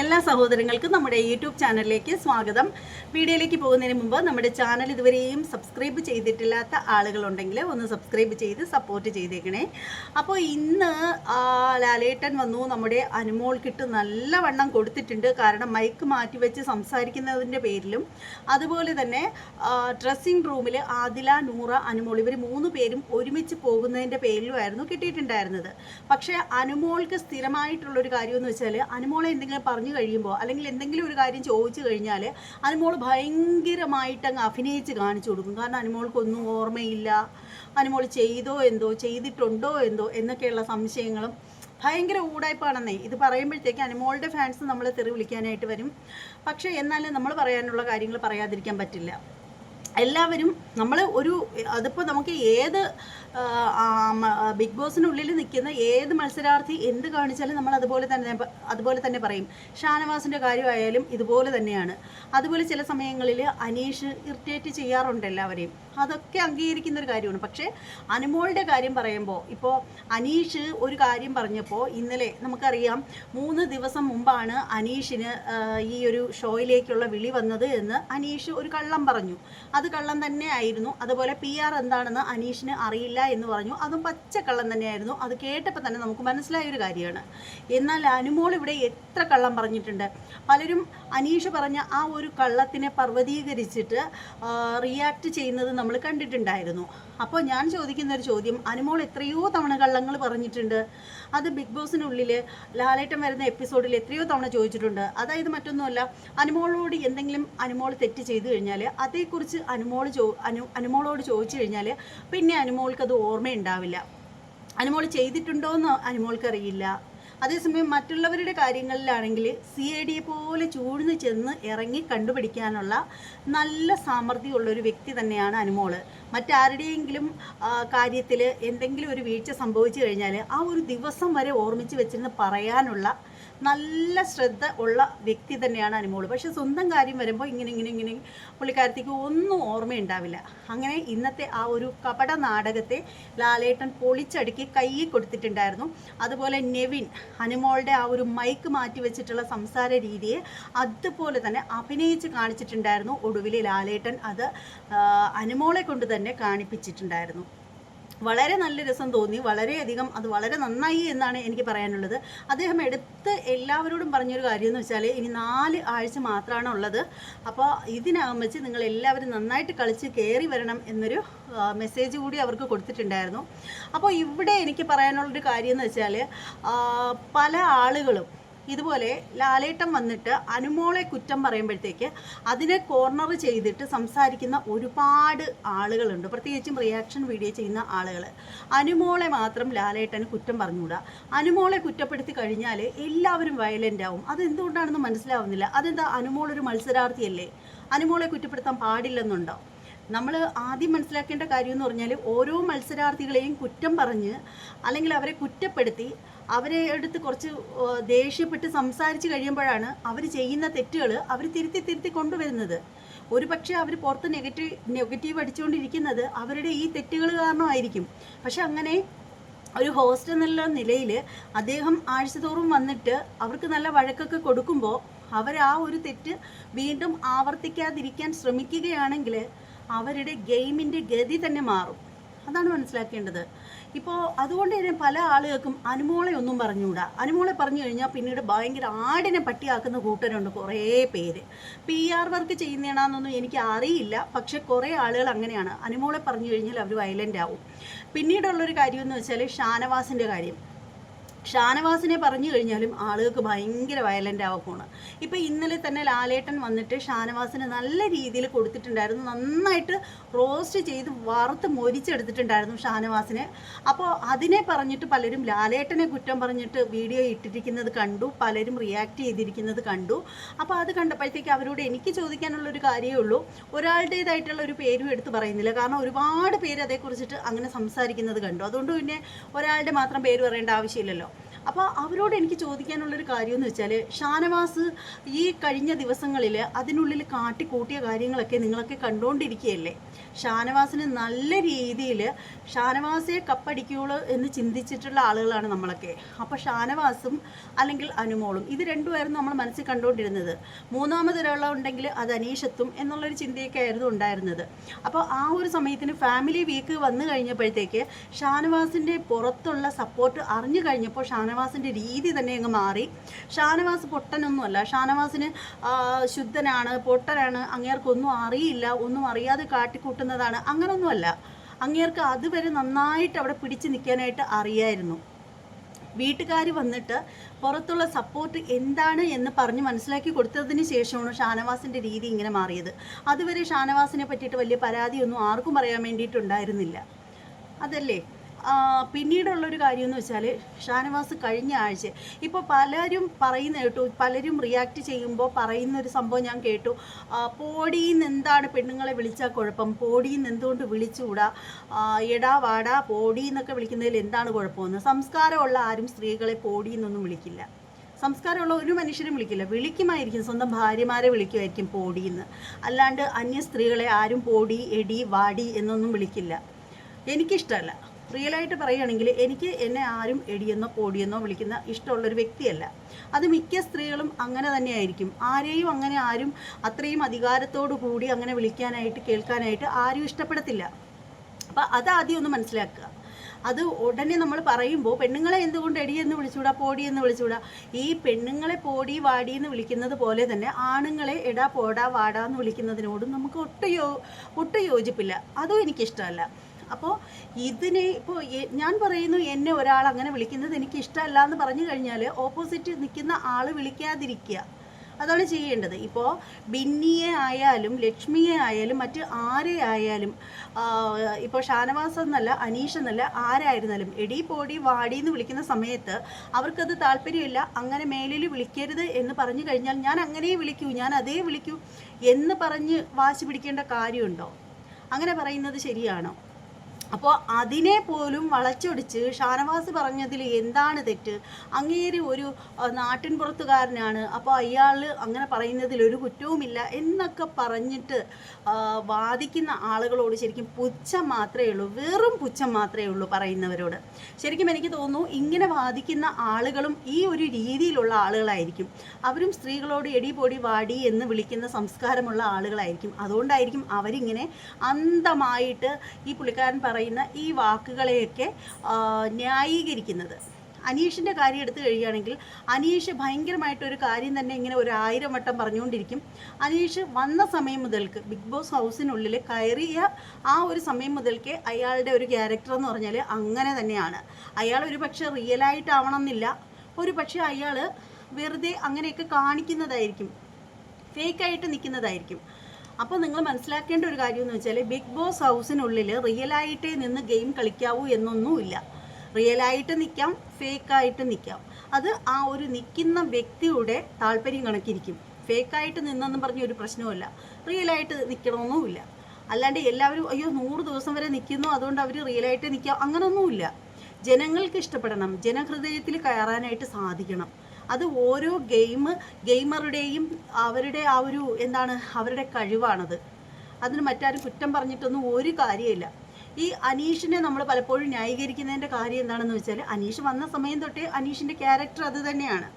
എല്ലാ സഹോദരങ്ങൾക്കും നമ്മുടെ യൂട്യൂബ് ചാനലിലേക്ക് സ്വാഗതം. വീഡിയോയിലേക്ക് പോകുന്നതിന് മുമ്പ് നമ്മുടെ ചാനൽ ഇതുവരെയും സബ്സ്ക്രൈബ് ചെയ്തിട്ടില്ലാത്ത ആളുകളുണ്ടെങ്കിൽ ഒന്ന് സബ്സ്ക്രൈബ് ചെയ്ത് സപ്പോർട്ട് ചെയ്തേക്കണേ. അപ്പോൾ ഇന്ന് ലാലേട്ടൻ വന്നു നമ്മുടെ അനുമോൾക്കിട്ട് നല്ലവണ്ണം കൊടുത്തിട്ടുണ്ട്. കാരണം മൈക്ക് മാറ്റി വെച്ച് സംസാരിക്കുന്നതിന്റെ പേരിലും അതുപോലെ തന്നെ ഡ്രസ്സിംഗ് റൂമിൽ ആദില നൂറ അനുമോൾ ഇവർ മൂന്ന് പേരും ഒരുമിച്ച് പോകുന്നതിന്റെ പേരിലുമായിരുന്നു കിട്ടിയിട്ടുണ്ടായിരുന്നത്. പക്ഷേ അനുമോൾക്ക് സ്ഥിരമായിട്ടുള്ളൊരു കാര്യമെന്ന് വെച്ചാൽ അനുമോളെ എന്തെങ്കിലും പറഞ്ഞു കഴിയുമ്പോൾ അല്ലെങ്കിൽ എന്തെങ്കിലും ഒരു കാര്യം ചോദിച്ചു കഴിഞ്ഞാൽ അനുമോൾ ഭയങ്കരമായിട്ട് അങ്ങ് അഭിനയിച്ച് കാണിച്ചു കൊടുക്കും. കാരണം അനുമോൾക്കൊന്നും ഓർമ്മയില്ല. അനുമോൾ ചെയ്തോ എന്തോ ചെയ്തിട്ടുണ്ടോ എന്തോ എന്നൊക്കെയുള്ള സംശയങ്ങളും ഭയങ്കര ഊടായ്പാണെന്നേ. ഇത് പറയുമ്പോഴത്തേക്ക് അനുമോളുടെ ഫാൻസ് നമ്മളെ തെറി വിളിക്കാനായിട്ട് വരും. പക്ഷേ എന്നാലും നമ്മൾ പറയാനുള്ള കാര്യങ്ങൾ പറയാതിരിക്കാൻ പറ്റില്ല. എല്ലാവരും നമ്മൾ ഒരു അതിപ്പോൾ നമുക്ക് ഏത് ബിഗ് ബോസിനുള്ളിൽ നിൽക്കുന്ന ഏത് മത്സരാർത്ഥി എന്ത് കാണിച്ചാലും നമ്മൾ അതുപോലെ തന്നെ അതുപോലെ തന്നെ പറയും. ഷാനവാസിന്റെ കാര്യമായാലും ഇതുപോലെ തന്നെയാണ്. അതുപോലെ ചില സമയങ്ങളിൽ അനീഷ് ഇറിറ്റേറ്റ് ചെയ്യാറുണ്ട് എല്ലാവരെയും. അതൊക്കെ അംഗീകരിക്കുന്ന ഒരു കാര്യമാണ്. പക്ഷേ അനുമോളുടെ കാര്യം പറയുമ്പോൾ ഇപ്പോൾ അനീഷ് ഒരു കാര്യം പറഞ്ഞപ്പോൾ ഇന്നലെ നമുക്കറിയാം മൂന്ന് ദിവസം മുമ്പാണ് അനീഷിന് ഈ ഒരു ഷോയിലേക്കുള്ള വിളി വന്നത് എന്ന് അനീഷ് ഒരു കള്ളം പറഞ്ഞു. അത് കള്ളം തന്നെ ആയിരുന്നു. അതുപോലെ പി ആർ എന്താണെന്ന് അനീഷിന് അറിയില്ല എന്ന് പറഞ്ഞു. അതും പച്ച കള്ളം തന്നെയായിരുന്നു. അത് കേട്ടപ്പോൾ തന്നെ നമുക്ക് മനസ്സിലായ ഒരു കാര്യമാണ്. എന്നാൽ അനുമോൾ ഇവിടെ എത്ര കള്ളം പറഞ്ഞിട്ടുണ്ട്. പലരും അനീഷ് പറഞ്ഞ ആ ഒരു കള്ളത്തിനെ പർവതീകരിച്ചിട്ട് റിയാക്ട് ചെയ്യുന്നത് നമ്മൾ കണ്ടിട്ടുണ്ടായിരുന്നു. അപ്പോൾ ഞാൻ ചോദിക്കുന്ന ഒരു ചോദ്യം അനുമോൾ എത്രയോ തവണ കള്ളങ്ങൾ പറഞ്ഞിട്ടുണ്ട്. അത് ബിഗ് ബോസിനുള്ളിൽ ലാലേട്ടൻ വരുന്ന എപ്പിസോഡിൽ എത്രയോ തവണ ചോദിച്ചിട്ടുണ്ട്. അതായത് മറ്റൊന്നുമല്ല അനുമോളോട് എന്തെങ്കിലും അനുമോൾ തെറ്റ് ചെയ്തു കഴിഞ്ഞാൽ അതേക്കുറിച്ച് അനുമോൾ ചോ അനു അനുമോളോട് ചോദിച്ചു കഴിഞ്ഞാൽ പിന്നെ അനുമോൾക്ക് അത് ഓർമ്മയുണ്ടാവില്ല. അനുമോൾ ചെയ്തിട്ടുണ്ടോ എന്ന് അനുമോൾക്കറിയില്ല. അതേസമയം മറ്റുള്ളവരുടെ കാര്യങ്ങളിലാണെങ്കിൽ സി ഐ ഡിയെ പോലെ ചൂഴ്ന്ന് ചെന്ന് ഇറങ്ങി കണ്ടുപിടിക്കാനുള്ള നല്ല സാമർഥ്യമുള്ള ഒരു വ്യക്തി തന്നെയാണ് അനുമോൾ. മറ്റാരുടെയെങ്കിലും കാര്യത്തിൽ എന്തെങ്കിലും ഒരു വീഴ്ച സംഭവിച്ചു കഴിഞ്ഞാൽ ആ ഒരു ദിവസം വരെ ഓർമ്മിച്ച് വെച്ചിരുന്ന് പറയാനുള്ള നല്ല ശ്രദ്ധ ഉള്ള വ്യക്തി തന്നെയാണ് അനുമോൾ. പക്ഷെ സ്വന്തം കാര്യം വരുമ്പോൾ ഇങ്ങനെ ഇങ്ങനെ ഇങ്ങനെ പുള്ളിക്കാരത്തേക്ക് ഒന്നും ഓർമ്മയുണ്ടാവില്ല. അങ്ങനെ ഇന്നത്തെ ആ ഒരു കപട നാടകത്തെ ലാലേട്ടൻ പൊളിച്ചടുക്കി കയ്യിൽ കൊടുത്തിട്ടുണ്ടായിരുന്നു. അതുപോലെ നെവിൻ അനുമോളുടെ ആ ഒരു മൈക്ക് മാറ്റി വെച്ചിട്ടുള്ള സംസാര രീതിയെ അതുപോലെ തന്നെ അഭിനയിച്ച് കാണിച്ചിട്ടുണ്ടായിരുന്നു. ഒടുവിൽ ലാലേട്ടൻ അത് അനുമോളെ കൊണ്ട് തന്നെ കാണിപ്പിച്ചിട്ടുണ്ടായിരുന്നു. വളരെ നല്ല രസം തോന്നി. വളരെയധികം അത് വളരെ നന്നായി എന്നാണ് എനിക്ക് പറയാനുള്ളത്. അദ്ദേഹം എടുത്ത് എല്ലാവരോടും പറഞ്ഞൊരു കാര്യം എന്ന് വെച്ചാൽ ഇനി നാല് ആഴ്ച മാത്രമാണ് ഉള്ളത്. അപ്പോൾ ഇതിനകം വെച്ച് നിങ്ങൾ എല്ലാവരും നന്നായിട്ട് കളിച്ച് കയറി വരണം എന്നൊരു മെസ്സേജ് കൂടി അവർക്ക് കൊടുത്തിട്ടുണ്ടായിരുന്നു. അപ്പോൾ ഇവിടെ എനിക്ക് പറയാനുള്ളൊരു കാര്യം എന്ന് വെച്ചാൽ പല ആളുകളും ഇതുപോലെ ലാലേട്ടൻ വന്നിട്ട് അനുമോളെ കുറ്റം പറയുമ്പോഴത്തേക്ക് അതിനെ കോർണർ ചെയ്തിട്ട് സംസാരിക്കുന്ന ഒരുപാട് ആളുകളുണ്ട്. പ്രത്യേകിച്ചും റിയാക്ഷൻ വീഡിയോ ചെയ്യുന്ന ആളുകൾ അനുമോളെ മാത്രം ലാലേട്ടൻ കുറ്റം പറഞ്ഞുകൂടാ? അനുമോളെ കുറ്റപ്പെടുത്തി കഴിഞ്ഞാൽ എല്ലാവരും വയലന്റ് ആവും. അതെന്തുകൊണ്ടാണെന്ന് മനസ്സിലാവുന്നില്ല. അതെന്താ? അനുമോൾ ഒരു മത്സരാർത്ഥിയല്ലേ? അനുമോളെ കുറ്റപ്പെടുത്താൻ പാടില്ലെന്നുണ്ടോ? നമ്മൾ ആദ്യം മനസ്സിലാക്കേണ്ട കാര്യം എന്ന് പറഞ്ഞാൽ ഓരോ മത്സരാർത്ഥികളെയും കുറ്റം പറഞ്ഞ് അല്ലെങ്കിൽ അവരെ കുറ്റപ്പെടുത്തി അവരെ എടുത്ത് കുറച്ച് ദേഷ്യപ്പെട്ട് സംസാരിച്ച് കഴിയുമ്പോഴാണ് അവർ ചെയ്യുന്ന തെറ്റുകൾ അവർ തിരുത്തി തിരുത്തി കൊണ്ടുവരുന്നത്. ഒരു പക്ഷേ അവർ പുറത്ത് നെഗറ്റീവ് നെഗറ്റീവ് അടിച്ചുകൊണ്ടിരിക്കുന്നത് അവരുടെ ഈ തെറ്റുകൾ കാരണമായിരിക്കും. പക്ഷെ അങ്ങനെ ഒരു ഹോസ്റ്റ് എന്നുള്ള നിലയിൽ അദ്ദേഹം ആഴ്ചതോറും വന്നിട്ട് അവർക്ക് നല്ല വഴക്കൊക്കെ കൊടുക്കുമ്പോൾ അവർ ആ ഒരു തെറ്റ് വീണ്ടും ആവർത്തിക്കാതിരിക്കാൻ ശ്രമിക്കുകയാണെങ്കിൽ അവരുടെ ഗെയിമിന്റെ ഗതി തന്നെ മാറും. അതാണ് മനസ്സിലാക്കേണ്ടത്. ഇപ്പോൾ അതുകൊണ്ട് തന്നെ പല ആളുകൾക്കും അനുമോളെ ഒന്നും പറഞ്ഞുകൂടാ. അനുമോളെ പറഞ്ഞു കഴിഞ്ഞാൽ പിന്നീട് ഭയങ്കര ആടിനെ പട്ടിയാക്കുന്ന കൂട്ടരുണ്ട് കുറേ പേര്. പി ആർ വർക്ക് ചെയ്യുന്നതാണെന്നൊന്നും എനിക്ക് അറിയില്ല. പക്ഷെ കുറേ ആളുകൾ അങ്ങനെയാണ്. അനുമോളെ പറഞ്ഞു കഴിഞ്ഞാൽ അവർ വയലന്റ് ആവും. പിന്നീടുള്ളൊരു കാര്യം എന്ന് വെച്ചാൽ ഷാനവാസിന്റെ കാര്യം. ഷാനവാസിനെ പറഞ്ഞു കഴിഞ്ഞാലും ആളുകൾക്ക് ഭയങ്കര വയലന്റ് ആവക്കോണ് ഇപ്പോൾ ഇന്നലെ തന്നെ ലാലേട്ടൻ വന്നിട്ട് ഷാനവാസിനെ നല്ല രീതിയിൽ കൊടുത്തിട്ടുണ്ടായിരുന്നു. നന്നായിട്ട് റോസ്റ്റ് ചെയ്ത് വറുത്ത് മൊരിച്ചെടുത്തിട്ടുണ്ടായിരുന്നു ഷാനവാസിനെ. അപ്പോൾ അതിനെ പറഞ്ഞിട്ട് പലരും ലാലേട്ടനെ കുറ്റം പറഞ്ഞിട്ട് വീഡിയോ ഇട്ടിരിക്കുന്നത് കണ്ടു പലരും റിയാക്ട് ചെയ്തിരിക്കുന്നത് കണ്ടു. അപ്പോൾ അത് കണ്ടപ്പോഴത്തേക്ക് അവരോട് എനിക്ക് ചോദിക്കാനുള്ളൊരു കാര്യമേ ഉള്ളൂ. ഒരാളുടേതായിട്ടുള്ള ഒരു പേരും എടുത്ത് പറയുന്നില്ല. കാരണം ഒരുപാട് പേര് അതേക്കുറിച്ചിട്ട് അങ്ങനെ സംസാരിക്കുന്നത് കണ്ടു. അതുകൊണ്ട് പിന്നെ ഒരാളുടെ മാത്രം പേര് പറയേണ്ട ആവശ്യമില്ലല്ലോ. അപ്പോൾ അവരോട് എനിക്ക് ചോദിക്കാനുള്ളൊരു കാര്യം എന്ന് വെച്ചാൽ ഷാനവാസ് ഈ കഴിഞ്ഞ ദിവസങ്ങളിൽ അതിനുള്ളിൽ കാട്ടിക്കൂട്ടിയ കാര്യങ്ങളൊക്കെ നിങ്ങളൊക്കെ കണ്ടുകൊണ്ടിരിക്കുകയല്ലേ ഷാനവാസിന് നല്ല രീതിയിൽ ഷാനവാസെ കപ്പടിക്കുള്ളൂ എന്ന് ചിന്തിച്ചിട്ടുള്ള ആളുകളാണ് നമ്മളൊക്കെ. അപ്പോൾ ഷാനവാസും അല്ലെങ്കിൽ അനുമോളും ഇത് രണ്ടുമായിരുന്നു നമ്മൾ മനസ്സിൽ കണ്ടുകൊണ്ടിരുന്നത് മൂന്നാമതൊരാളെ ഉണ്ടെങ്കിൽ അത് അനീഷത്തും എന്നുള്ളൊരു ചിന്തയൊക്കെ ആയിരുന്നു ഉണ്ടായിരുന്നത്. അപ്പോൾ ആ ഒരു സമയത്തിന് ഫാമിലി വീക്ക് വന്നു കഴിഞ്ഞപ്പോഴത്തേക്ക് ഷാനവാസിന്റെ പുറത്തുള്ള സപ്പോർട്ട് അറിഞ്ഞു കഴിഞ്ഞപ്പോൾ ഷാനവാസിന്റെ രീതി തന്നെ അങ്ങ് മാറി. ഷാനവാസ് പൊട്ടനൊന്നുമല്ല. ഷാനവാസിന് ശുദ്ധനാണ് പൊട്ടനാണ് അങ്ങേർക്കൊന്നും അറിയില്ല ഒന്നും അറിയാതെ കാട്ടിക്കൂട്ടുന്നതാണ്. അങ്ങനൊന്നുമല്ല. അങ്ങേർക്ക് അതുവരെ നന്നായിട്ട് അവിടെ പിടിച്ചു നിൽക്കാനായിട്ട് അറിയായിരുന്നു. വീട്ടുകാർ വന്നിട്ട് പുറത്തുള്ള സപ്പോർട്ട് എന്താണ് എന്ന് പറഞ്ഞ് മനസ്സിലാക്കി കൊടുത്തതിന് ശേഷമാണ് ഷാനവാസിന്റെ രീതി ഇങ്ങനെ മാറിയത്. അതുവരെ ഷാനവാസിനെ പറ്റിയിട്ട് വലിയ പരാതിയൊന്നും ആർക്കും പറയാൻ വേണ്ടിയിട്ടുണ്ടായിരുന്നില്ല. അതല്ലേ? പിന്നീടുള്ളൊരു കാര്യം എന്ന് വെച്ചാൽ ഷാനവാസ് കഴിഞ്ഞ ആഴ്ച. ഇപ്പോൾ പലരും പറയുന്ന കേട്ടു പലരും റിയാക്ട് ചെയ്യുമ്പോൾ പറയുന്ന ഒരു സംഭവം ഞാൻ കേട്ടു. പോടിയിൽ നിന്ന് എന്താണ് പെണ്ണുങ്ങളെ വിളിച്ചാൽ കുഴപ്പം? പോടിയിൽ നിന്ന് എന്തുകൊണ്ട് വിളിച്ചുകൂടാ? എടാ വാടാ പോടി എന്നൊക്കെ വിളിക്കുന്നതിൽ എന്താണ് കുഴപ്പമെന്ന്? സംസ്കാരമുള്ള ആരും സ്ത്രീകളെ പോടി എന്നൊന്നും വിളിക്കില്ല. സംസ്കാരമുള്ള ഒരു മനുഷ്യരും വിളിക്കില്ല. വിളിക്കുമായിരിക്കും സ്വന്തം ഭാര്യമാരെ വിളിക്കുമായിരിക്കും പോടിയെന്ന് അല്ലാണ്ട് അന്യ സ്ത്രീകളെ ആരും പോടി എടി വാടി എന്നൊന്നും വിളിക്കില്ല. എനിക്കിഷ്ടമല്ല റിയലായിട്ട് പറയുകയാണെങ്കിൽ എനിക്ക് എന്നെ ആരും എടിയെന്നോ പൊടിയെന്നോ വിളിക്കുന്ന ഇഷ്ടമുള്ളൊരു വ്യക്തിയല്ല. അത് മിക്ക സ്ത്രീകളും അങ്ങനെ തന്നെയായിരിക്കും. ആരെയും അങ്ങനെ ആരും അത്രയും അധികാരത്തോടു കൂടി അങ്ങനെ വിളിക്കാനായിട്ട് കേൾക്കാനായിട്ട് ആരും ഇഷ്ടപ്പെടത്തില്ല. അപ്പം അത് ആദ്യം ഒന്ന് മനസ്സിലാക്കുക. അത് ഉടനെ നമ്മൾ പറയുമ്പോൾ പെണ്ണുങ്ങളെ എന്തുകൊണ്ട് എടി എന്ന് വിളിച്ചുകൂടാ പോടി വിളിച്ചുകൂടാ? ഈ പെണ്ണുങ്ങളെ പോടി വാടി എന്ന് വിളിക്കുന്നത് പോലെ തന്നെ ആണുങ്ങളെ എടാ പോടാ വാടാ എന്ന് വിളിക്കുന്നതിനോടും നമുക്ക് ഒട്ടും യോ ഒട്ടും യോജിപ്പില്ല. അതും എനിക്കിഷ്ടമല്ല. അപ്പോൾ ഇതിനെ ഇപ്പോൾ ഞാൻ പറയുന്നു എന്നെ ഒരാൾ അങ്ങനെ വിളിക്കുന്നത് എനിക്ക് ഇഷ്ടമല്ല എന്ന് പറഞ്ഞു കഴിഞ്ഞാൽ ഓപ്പോസിറ്റ് നിൽക്കുന്ന ആൾ വിളിക്കാതിരിക്കുക. അതാണ് ചെയ്യേണ്ടത്. ഇപ്പോൾ ബിന്നിയെ ആയാലും ലക്ഷ്മിയെ ആയാലും മറ്റ് ആരെ ആയാലും ഇപ്പോൾ ഷാനവാസ് എന്നല്ല അനീഷ് എന്നല്ല ആരായിരുന്നാലും എടി പോടി വാടി എന്ന് വിളിക്കുന്ന സമയത്ത് അവർക്കത് താല്പര്യമില്ല. അങ്ങനെ മേലിൽ വിളിക്കരുത് എന്ന് പറഞ്ഞു കഴിഞ്ഞാൽ ഞാൻ അങ്ങനെ വിളിക്കൂ ഞാൻ അതേ വിളിക്കൂ എന്ന് പറഞ്ഞ് വാശി പിടിക്കേണ്ട കാര്യമുണ്ടോ? അങ്ങനെ പറയുന്നത് ശരിയാണോ? അപ്പോൾ അതിനെ പോലും വളച്ചൊടിച്ച് ഷാനവാസ് പറഞ്ഞതിൽ എന്താണ് തെറ്റ്? അങ്ങേര് ഒരു നാട്ടിൻപുറത്തുകാരനാണ് നാട്ടിൻ പുറത്തുകാരനാണ് അപ്പോൾ അയാൾ അങ്ങനെ പറയുന്നതിൽ ഒരു കുറ്റവുമില്ല എന്നൊക്കെ പറഞ്ഞിട്ട് വാദിക്കുന്ന ആളുകളോട് ശരിക്കും പുച്ഛം മാത്രമേ ഉള്ളൂ വെറും പുച്ഛം മാത്രമേ ഉള്ളൂ പറയുന്നവരോട്. ശരിക്കും എനിക്ക് തോന്നുന്നു ഇങ്ങനെ വാദിക്കുന്ന ആളുകളും ഈ ഒരു രീതിയിലുള്ള ആളുകളായിരിക്കും. അവരും സ്ത്രീകളോട് എടി പൊടി വാടി എന്ന് വിളിക്കുന്ന സംസ്കാരമുള്ള ആളുകളായിരിക്കും. അതുകൊണ്ടായിരിക്കും അവരിങ്ങനെ അന്ധമായിട്ട് ഈ പുള്ളിക്കാരൻ പറയുന്ന ഈ വാക്കുകളെയൊക്കെ ന്യായീകരിക്കുന്നത്. അനീഷിന്റെ കാര്യം എടുത്തു കഴിയുകയാണെങ്കിൽ അനീഷ് ഭയങ്കരമായിട്ട് ഒരു കാര്യം തന്നെ ഇങ്ങനെ ഒരു ആയിരം വട്ടം പറഞ്ഞുകൊണ്ടിരിക്കും. അനീഷ് വന്ന സമയം മുതൽക്ക് ബിഗ് ബോസ് ഹൗസിനുള്ളിൽ കയറിയ ആ ഒരു സമയം മുതൽക്കേ അയാളുടെ ഒരു ക്യാരക്ടർ എന്ന് പറഞ്ഞാൽ അങ്ങനെ തന്നെയാണ്. അയാൾ ഒരു പക്ഷേ റിയലായിട്ടാവണം എന്നില്ല ഒരു പക്ഷേ അയാൾ വെറുതെ അങ്ങനെയൊക്കെ കാണിക്കുന്നതായിരിക്കും. ഫേക്കായിട്ട് നിൽക്കുന്നതായിരിക്കും. അപ്പോൾ നിങ്ങൾ മനസ്സിലാക്കേണ്ട ഒരു കാര്യം എന്ന് വെച്ചാൽ ബിഗ് ബോസ് ഹൗസിനുള്ളിൽ റിയലായിട്ടേ നിന്ന് ഗെയിം കളിക്കാവൂ എന്നൊന്നുമില്ല. റിയലായിട്ട് നിൽക്കാം ഫേക്കായിട്ട് നിൽക്കാം അത് ആ ഒരു നിൽക്കുന്ന വ്യക്തിയുടെ താല്പര്യം കണക്കിരിക്കും. ഫേക്കായിട്ട് നിന്നെന്ന് പറഞ്ഞ ഒരു പ്രശ്നവുമില്ല. റിയലായിട്ട് നിൽക്കണമെന്നുമില്ല അല്ലാണ്ട് എല്ലാവരും അയ്യോ നൂറ് ദിവസം വരെ നിൽക്കുന്നു അതുകൊണ്ട് അവർ റിയലായിട്ട് നിൽക്കാം അങ്ങനൊന്നുമില്ല. ജനങ്ങൾക്ക് ഇഷ്ടപ്പെടണം. ജനഹൃദയത്തിൽ കയറാനായിട്ട് സാധിക്കണം. അത് ഓരോ ഗെയിം ഗെയിമറുടെയും അവരുടെ ആ ഒരു എന്താണ് അവരുടെ കഴിവാണത്. അതിന് മറ്റാരും കുറ്റം പറഞ്ഞിട്ടൊന്നും ഒരു കാര്യമില്ല. ഈ അനീഷിനെ നമ്മൾ പലപ്പോഴും ന്യായീകരിക്കുന്നതിന്റെ കാര്യം എന്താണെന്ന് വെച്ചാൽ അനീഷ് വന്ന സമയം തൊട്ടേ അനീഷിന്റെ ക്യാരക്ടർ അത് തന്നെയാണ്.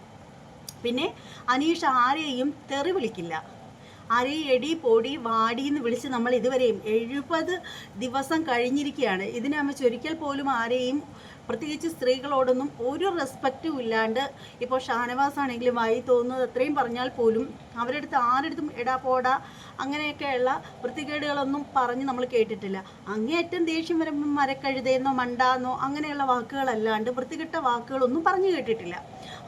പിന്നെ അനീഷ് ആരെയും തെറി വിളിക്കില്ല. ആരെയും എടി പൊടി വാടി എന്ന് വിളിച്ച് നമ്മൾ ഇതുവരെയും എഴുപത് ദിവസം കഴിഞ്ഞിരിക്കുകയാണ്. ഇതിനെ നമ്മൾ ഒരിക്കൽ പോലും ആരെയും പ്രത്യേകിച്ച് സ്ത്രീകളോടൊന്നും ഒരു റെസ്പെക്റ്റും ഇല്ലാണ്ട് ഇപ്പോൾ ഷാനവാസ് ആണെങ്കിലും വായി തോന്നുന്നത് അത്രയും പറഞ്ഞാൽ പോലും അവരുടെ അടുത്ത് ആരെടുത്തും എടാ പോടാ അങ്ങനെയൊക്കെയുള്ള വൃത്തികേടുകളൊന്നും പറഞ്ഞ് നമ്മൾ കേട്ടിട്ടില്ല. അങ്ങേയറ്റം ദേഷ്യം വരുമ്പോൾ മരക്കഴുതയെന്നോ മണ്ടാന്നോ അങ്ങനെയുള്ള വാക്കുകളല്ലാണ്ട് വൃത്തികെട്ട വാക്കുകളൊന്നും പറഞ്ഞു കേട്ടിട്ടില്ല.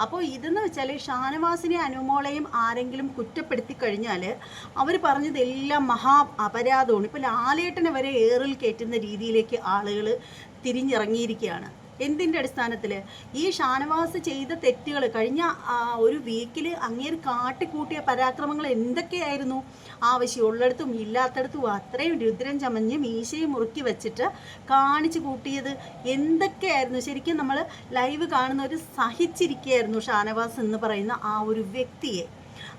അപ്പോൾ ഇതെന്ന് വെച്ചാൽ ഷാനവാസിനെ അനുമോളെയും ആരെങ്കിലും കുറ്റപ്പെടുത്തി കഴിഞ്ഞാൽ അവർ പറഞ്ഞതെല്ലാം മഹാ അപരാധമാണ്. ഇപ്പോൾ ലാലേട്ടനെ വരെ ഏറിൽ കയറ്റുന്ന രീതിയിലേക്ക് ആളുകൾ തിരിഞ്ഞിറങ്ങിയിരിക്കുകയാണ്. എന്തിന്റെ അടിസ്ഥാനത്തിൽ ഈ ഷാനവാസ് ചെയ്ത തെറ്റുകൾ കഴിഞ്ഞ ഒരു വീക്കിൽ അങ്ങേര് കാട്ടിക്കൂട്ടിയ പരാക്രമങ്ങൾ എന്തൊക്കെയായിരുന്നു? ആവശ്യമുള്ളിടത്തും ഇല്ലാത്തടത്തും അത്രയും രുദ്രം ചമഞ്ഞ് മീശയും മുറുക്കി വെച്ചിട്ട് കാണിച്ചു കൂട്ടിയത് എന്തൊക്കെയായിരുന്നു? ശരിക്കും നമ്മൾ ലൈവ് കാണുന്നവർ സഹിച്ചിരിക്കുകയായിരുന്നു ഷാനവാസ് എന്ന് പറയുന്ന ആ ഒരു വ്യക്തിയെ.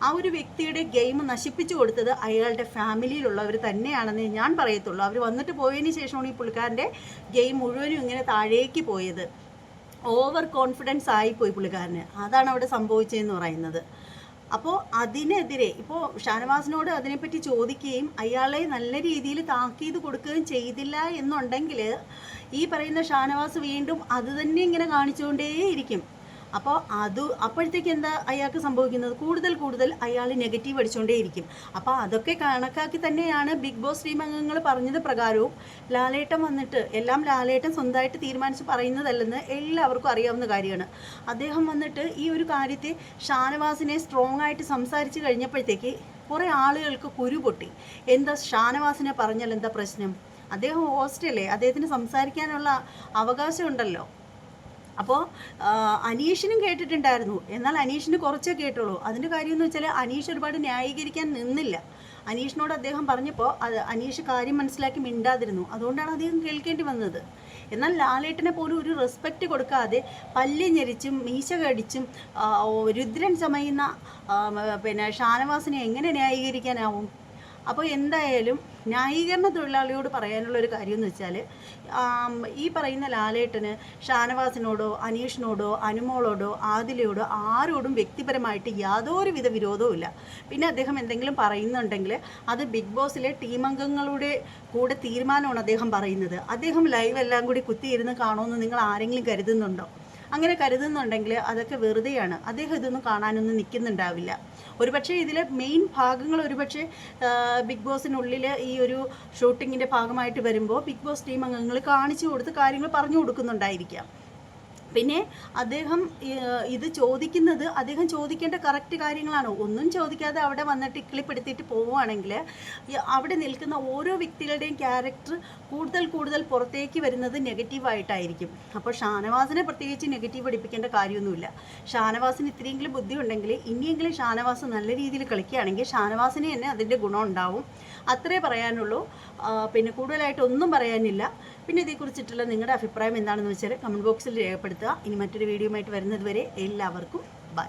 ആ ഒരു വ്യക്തിയുടെ ഗെയിം നശിപ്പിച്ചു കൊടുത്തത് അയാളുടെ ഫാമിലിയിലുള്ളവർ തന്നെയാണെന്ന് ഞാൻ പറയത്തുള്ളൂ. അവർ വന്നിട്ട് പോയതിന് ശേഷമാണ് ഈ പുള്ളിക്കാരന്റെ ഗെയിം മുഴുവനും ഇങ്ങനെ താഴേക്ക് പോയത്. ഓവർ കോൺഫിഡൻസ് ആയിപ്പോയി പുള്ളിക്കാരന്. അതാണ് അവിടെ സംഭവിച്ചതെന്ന് പറയുന്നത്. അപ്പോൾ അതിനെതിരെ ഇപ്പോൾ ഷാനവാസിനോട് അതിനെപ്പറ്റി ചോദിക്കുകയും അയാളെ നല്ല രീതിയിൽ താക്കീത് കൊടുക്കുകയും ചെയ്തില്ല എന്നുണ്ടെങ്കിൽ ഈ പറയുന്ന ഷാനവാസ് വീണ്ടും അത് തന്നെ ഇങ്ങനെ കാണിച്ചുകൊണ്ടേയിരിക്കും. അപ്പോൾ അത് അപ്പോഴത്തേക്ക് എന്താ അയാൾക്ക് സംഭവിക്കുന്നത്? കൂടുതൽ കൂടുതൽ അയാൾ നെഗറ്റീവ് അടിച്ചുകൊണ്ടേയിരിക്കും അപ്പോൾ അതൊക്കെ കണക്കാക്കി തന്നെയാണ് ബിഗ് ബോസ് ടീം അംഗങ്ങൾ പറഞ്ഞത് പ്രകാരവും ലാലേട്ടം വന്നിട്ട് എല്ലാം ലാലേട്ടം സ്വന്തമായിട്ട് തീരുമാനിച്ച് പറയുന്നതല്ലെന്ന് എല്ലാവർക്കും അറിയാവുന്ന കാര്യമാണ്. അദ്ദേഹം വന്നിട്ട് ഈ ഒരു കാര്യത്തെ ഷാനവാസിനെ സ്ട്രോങ് ആയിട്ട് സംസാരിച്ച് കഴിഞ്ഞപ്പോഴത്തേക്ക് കുറേ ആളുകൾക്ക് കുരു പൊട്ടി. എന്താ ഷാനവാസിനെ പറഞ്ഞാൽ എന്താ പ്രശ്നം? അദ്ദേഹം ഹോസ്റ്റല്ലേ അദ്ദേഹത്തിന് സംസാരിക്കാനുള്ള അവകാശമുണ്ടല്ലോ അപ്പോൾ അനീഷിനും കേട്ടിട്ടുണ്ടായിരുന്നു. എന്നാൽ അനീഷിന് കുറച്ചേ കേട്ടുള്ളൂ. അതിന്റെ കാര്യം എന്ന് വെച്ചാൽ അനീഷ് ഒരുപാട് ന്യായീകരിക്കാൻ നിന്നില്ല. അനീഷിനോട് അദ്ദേഹം പറഞ്ഞപ്പോൾ അത് അനീഷ് കാര്യം മനസ്സിലാക്കി മിണ്ടാതിരുന്നു. അതുകൊണ്ടാണ് അദ്ദേഹം കേൾക്കേണ്ടി വന്നത്. എന്നാൽ ലാലേട്ടനെ പോലും ഒരു റെസ്പെക്റ്റ് കൊടുക്കാതെ പല്ല് ഞെരിച്ചും മീശ കടിച്ചും രുദ്രൻ ചമയുന്ന പിന്നെ ഷാനവാസിനെ എങ്ങനെ ന്യായീകരിക്കാനാവും? അപ്പോൾ എന്തായാലും ന്യായീകരണ തൊഴിലാളിയോട് പറയാനുള്ള ഒരു കാര്യം എന്ന് വെച്ചാൽ ഈ പറയുന്ന ലാലേട്ടന് ഷാനവാസിനോടോ അനീഷിനോടോ അനുമോളോടോ ആദിലയോടോ ആരോടും വ്യക്തിപരമായിട്ട് യാതൊരുവിധ വിരോധവും ഇല്ല. പിന്നെ അദ്ദേഹം എന്തെങ്കിലും പറയുന്നുണ്ടെങ്കിൽ അത് ബിഗ് ബോസിലെ ടീം അംഗങ്ങളുടെ കൂടെ തീരുമാനമാണ് അദ്ദേഹം പറയുന്നത്. അദ്ദേഹം ലൈവ് എല്ലാം കൂടി കുത്തിയിരുന്ന് കാണുമെന്ന് നിങ്ങൾ ആരെങ്കിലും കരുതുന്നുണ്ടോ? അങ്ങനെ കരുതുന്നുണ്ടെങ്കിൽ അതൊക്കെ വെറുതെയാണ്. അദ്ദേഹം ഇതൊന്നും കാണാനൊന്നും നിൽക്കുന്നുണ്ടാവില്ല. ഒരുപക്ഷെ ഇതിലെ മെയിൻ ഭാഗങ്ങൾ ഒരുപക്ഷെ ബിഗ് ബോസിനുള്ളിൽ ഈ ഒരു ഷൂട്ടിങ്ങിന്റെ ഭാഗമായിട്ട് വരുമ്പോൾ ബിഗ് ബോസ് ടീം അംഗങ്ങൾ കാണിച്ചു കൊടുത്ത് കാര്യങ്ങൾ പറഞ്ഞു കൊടുക്കുന്നുണ്ടായിരിക്കാം. പിന്നെ അദ്ദേഹം ഇത് ചോദിക്കുന്നത് അദ്ദേഹം ചോദിക്കേണ്ട കറക്റ്റ് കാര്യങ്ങളാണ്. ഒന്നും ചോദിക്കാതെ അവിടെ വന്നിട്ട് ഇക്കിളിപ്പെടുത്തിയിട്ട് പോവുകയാണെങ്കിൽ അവിടെ നിൽക്കുന്ന ഓരോ വ്യക്തികളുടെയും ക്യാരക്ടർ കൂടുതൽ കൂടുതൽ പുറത്തേക്ക് വരുന്നത് നെഗറ്റീവായിട്ടായിരിക്കും അപ്പോൾ ഷാനവാസിനെ പ്രത്യേകിച്ച് നെഗറ്റീവ് അടിപ്പിക്കേണ്ട കാര്യമൊന്നുമില്ല. ഷാനവാസിന് ഇത്രയെങ്കിലും ബുദ്ധി ഉണ്ടെങ്കിൽ ഇനിയെങ്കിലും ഷാനവാസ് നല്ല രീതിയിൽ കളിക്കുകയാണെങ്കിൽ ഷാനവാസിന് തന്നെ അതിന്റെ ഗുണം ഉണ്ടാവും. അത്രേ പറയാനുള്ളൂ. പിന്നെ കൂടുതലായിട്ട് ഒന്നും പറയാനില്ല. പിന്നെ ഇതേക്കുറിച്ചിട്ടുള്ള നിങ്ങളുടെ അഭിപ്രായം എന്താണെന്ന് വെച്ചാൽ കമന്റ് ബോക്സിൽ രേഖപ്പെടുത്തുക. ഇനി മറ്റൊരു വീഡിയോ ആയിട്ട് വരുന്നത് വരെ എല്ലാവർക്കും ബൈ